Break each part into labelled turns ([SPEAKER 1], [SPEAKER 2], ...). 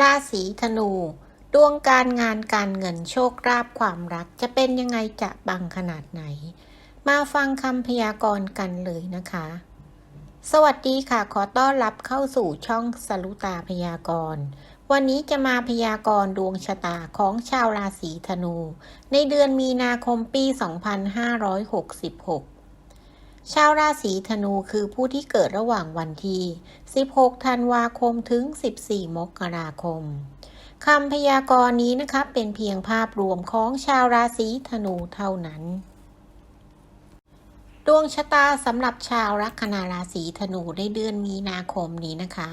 [SPEAKER 1] ราศีธนู ดวงการงานการเงินโชคลาภความรัก จะเป็นยังไงจะบังขนาดไหน มาฟังคำพยากรณ์กันเลยนะคะ สวัสดีค่ะ ขอต้อนรับเข้าสู่ช่องสลุตาพยากรณ์วันนี้จะมาพยากรณ์ดวงชะตาของชาวราศีธนู ในเดือนมีนาคมปี 2566 ชาวราศีธนูคือผู้ที่เกิดระหว่างวันที่ 16 ธันวาคมถึง 14 มกราคมคำพยากรณ์นี้นะคะเป็นเพียงภาพรวมของชาวราศีธนูเท่านั้น ดวงชะตาสำหรับชาวลัคนาราศีธนูในเดือนมีนาคมนี้นะคะ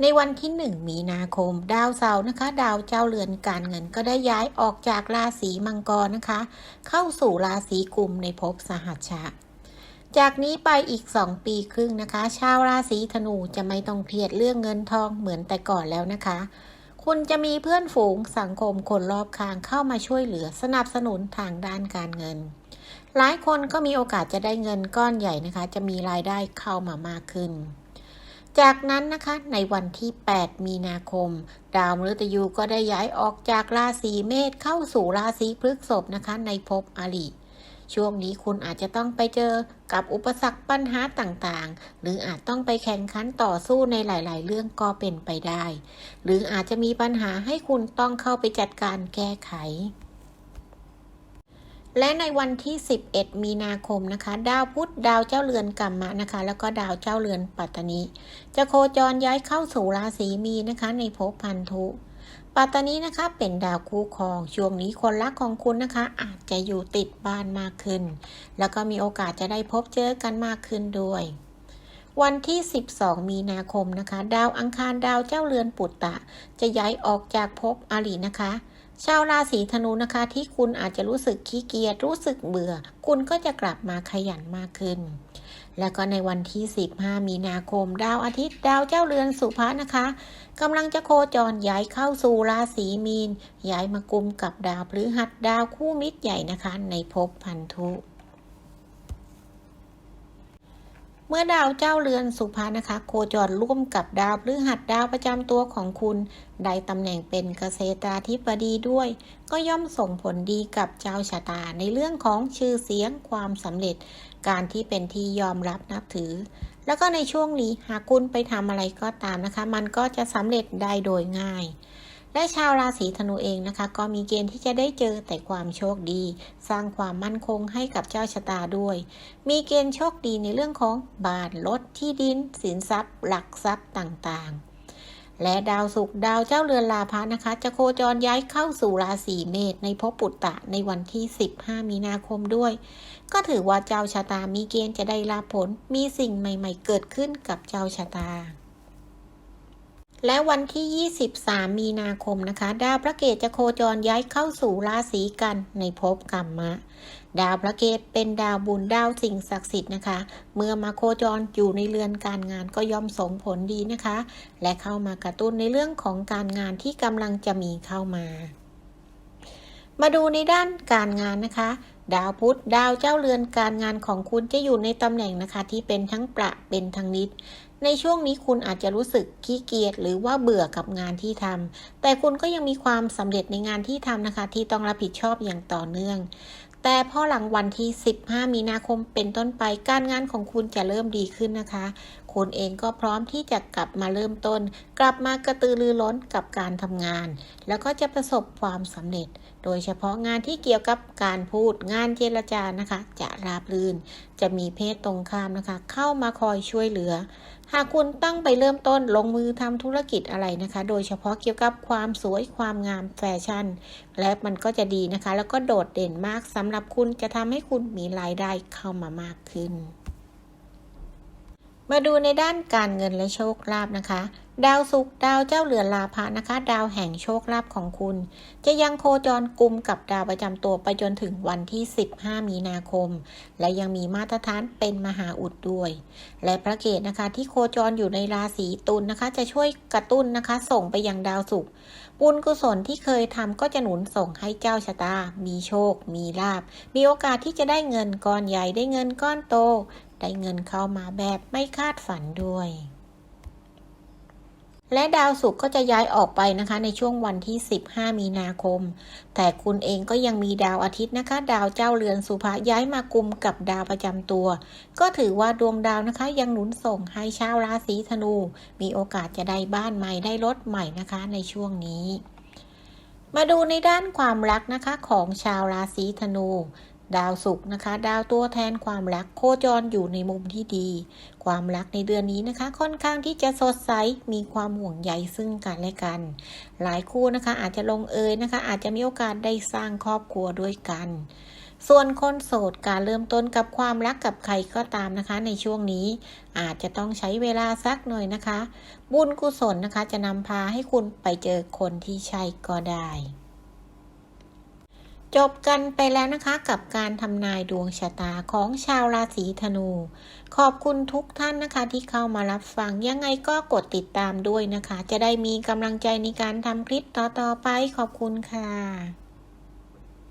[SPEAKER 1] ในวันที่ 1 มีนาคม ดาวเสาร์นะคะ ดาวเจ้าเรือนการเงินก็ได้ย้ายออกจากราศีมังกรนะคะ เข้าสู่ราศีกุมในภพสหัชชะ จากนี้ไปอีก 2 ปีครึ่งนะคะ ชาวราศีธนูจะไม่ต้องเครียดเรื่องเงินทองเหมือนแต่ก่อนแล้วนะคะ คุณจะมีเพื่อนฝูงสังคมคนรอบข้างเข้ามาช่วยเหลือสนับสนุนทางด้านการเงิน หลายคนก็มีโอกาสจะได้เงินก้อนใหญ่นะคะ จะมีรายได้เข้ามามากขึ้น จากนั้นนะคะในวันที่ 8 มีนาคม ดาวมฤตยูก็ได้ย้ายออกจากราศีเมษเข้าสู่ราศีพฤษภนะคะในภพอริ ช่วงนี้คุณอาจจะต้องไปเจอกับอุปสรรคปัญหาต่างๆ หรืออาจต้องไปแข่งขันต่อสู้ในหลาย ๆ เรื่องก็เป็นไปได้ หรืออาจจะมีปัญหาให้คุณต้องเข้าไปจัดการแก้ไขและในวันที่ 11 มีนาคมนะคะ ดาวพุธดาวเจ้าเรือนกัมมะนะคะ แล้วก็ดาวเจ้าเรือนปัตตานีจะโคจรย้ายเข้าสู่ราศีมีนนะคะ ในภพพันธุ ปัตตานีนะคะเป็นดาวคู่ครองช่วงนี้คนรักของคุณนะคะ อาจจะอยู่ติดบ้านมากขึ้น แล้วก็มีโอกาสจะได้พบเจอกันมากขึ้นด้วย วันที่ 12 มีนาคมนะคะ ดาวอังคารดาวเจ้าเรือนปุตตะ จะย้ายออกจากภพอรินะคะ ชาวราศีธนูนะคะ ที่คุณอาจจะรู้สึกขี้เกียจรู้สึกเบื่อ คุณก็จะกลับมาขยันมากขึ้น แล้วก็ในวันที่ 15 มีนาคม ดาวอาทิตย์ ดาวเจ้าเรือนสุภานะคะกำลังจะโคจรย้ายเข้าสู่ราศีมีน ย้ายมากุมกับดาวพฤหัสดาวคู่มิตรใหญ่นะคะ ในภพพันธุ เมื่อดาวเจ้าเรือนสุภานะคะ โคจรร่วมกับดาวพฤหัสดาวประจำตัวของคุณ ได้ตำแหน่งเป็นเกษตราธิบดีด้วย ก็ย่อมส่งผลดีกับเจ้าชะตาในเรื่องของชื่อเสียงความสำเร็จ การที่เป็นที่ยอมรับนับถือ แล้วก็ในช่วงนี้หากคุณไปทำอะไรก็ตามนะคะ มันก็จะสำเร็จได้โดยง่าย และชาวราศีธนูเองนะคะ ก็มีเกณฑ์ที่จะได้เจอแต่ความโชคดี สร้างความมั่นคงให้กับเจ้าชะตาด้วย มีเกณฑ์โชคดีในเรื่องของบ้านรถที่ดิน สินทรัพย์ หลักทรัพย์ต่างๆ และดาวศุกร์ดาวเจ้าเรือนลาภะนะคะ จะโคจรย้ายเข้าสู่ราศีเมษในภพปุตตะในวันที่ 15 มีนาคมด้วย ก็ถือว่าเจ้าชะตามีเกณฑ์จะได้รับผลมีสิ่งใหม่ ๆ เกิดขึ้นกับเจ้าชะตา และวันที่ 23 มีนาคมนะคะ ดาวพระเกตจะโคจรย้ายเข้าสู่ราศีกันในภพกรรมะ ดาวพระเกตเป็นดาวบุญดาวสิ่งศักดิ์สิทธิ์นะคะ เมื่อมาโคจรอยู่ในเรือนการงานก็ย่อมส่งผลดีนะคะ และเข้ามากระตุ้นในเรื่องของการงานที่กำลังจะมีเข้ามา มาดูในด้านการงานนะคะ ดาวพุธดาวเจ้าเรือนการงานของคุณจะอยู่ในตำแหน่งนะคะ ที่เป็นทั้งประเป็นทั้งนิด ในช่วงนี้คุณอาจจะรู้สึกขี้เกียจหรือว่าเบื่อกับงานที่ทำแต่คุณก็ยังมีความสำเร็จในงานที่ทำนะคะ ที่ต้องรับผิดชอบอย่างต่อเนื่อง แต่พอหลังวันที่ 15 มีนาคมเป็นต้นไปการงานของคุณจะเริ่มดีขึ้นนะคะ คุณเองก็พร้อมที่จะกลับมาเริ่มต้น กลับมากระตือรือร้นกับการทำงาน แล้วก็จะประสบความสำเร็จ โดยเฉพาะงานที่เกี่ยวกับการพูดงานเจรจานะคะ จะราบรื่น จะมีเพศตรงข้ามนะคะ เข้ามาคอยช่วยเหลือ หากคุณต้องไปเริ่มต้นลงมือทำธุรกิจอะไรนะคะ โดยเฉพาะเกี่ยวกับความสวยความงามแฟชั่น และมันก็จะดีนะคะ แล้วก็โดดเด่นมากสำหรับคุณจะทำให้คุณมีรายได้เข้ามามากขึ้น มาดูในด้านการเงินและโชคลาภนะคะ ดาวศุกดาวเจ้าเรือนลาภะนะคะ ดาวแห่งโชคลาภของคุณ จะยังโคจรกลุ่มกับดาวประจำตัวไปจนถึงวันที่ 15 มีนาคม และยังมีมาตรฐานเป็นมหาอุดด้วย และพระเกตนะคะที่โคจรอยู่ในราศีตุลนะคะ จะช่วยกระตุ้นนะคะ ส่งไปยังดาวศุกบุญกุศลที่เคยทำก็จะหนุนส่งให้เจ้าชะตา มีโชค มีลาบมีโอกาสที่จะได้เงินก้อนใหญ่ได้เงินก้อนโต ได้เงินเข้ามาแบบไม่คาดฝันด้วย และดาวศุกร์ก็จะย้ายออกไปนะคะ ในช่วงวันที่ 15 มีนาคม แต่คุณเองก็ยังมีดาวอาทิตย์นะคะ ดาวเจ้าเรือนสุภะย้ายมากุมกับดาวประจำตัว ก็ถือว่าดวงดาวนะคะ ยังหนุนส่งให้ชาวราศีธนู มีโอกาสจะได้บ้านใหม่ได้รถใหม่นะคะ ในช่วงนี้มาดูในด้านความรักนะคะของชาวราศีธนู ดาวศุกร์นะคะ ดาวตัวแทนความรักโคจรอยู่ในมุมที่ดี ความรักในเดือนนี้นะคะ ค่อนข้างที่จะสดใสมีความห่วงใยซึ่งกันและกัน หลายคู่นะคะอาจจะลงเอยนะคะ อาจจะมีโอกาสได้สร้างครอบครัวด้วยกัน ส่วนคนโสดการเริ่มต้นกับความรักกับใครก็ตามนะคะ ในช่วงนี้อาจจะต้องใช้เวลาสักหน่อยนะคะ บุญกุศลนะคะจะนำพาให้คุณไปเจอคนที่ใช่ก็ได้ จบกันไปแล้วนะคะกับการทำนายดวงชะตาของชาวราศีธนู ขอบคุณทุกท่านนะคะที่เข้ามารับฟัง ยังไงก็กดติดตามด้วยนะคะ จะได้มีกำลังใจในการทำคลิปต่อๆไปขอบคุณค่ะ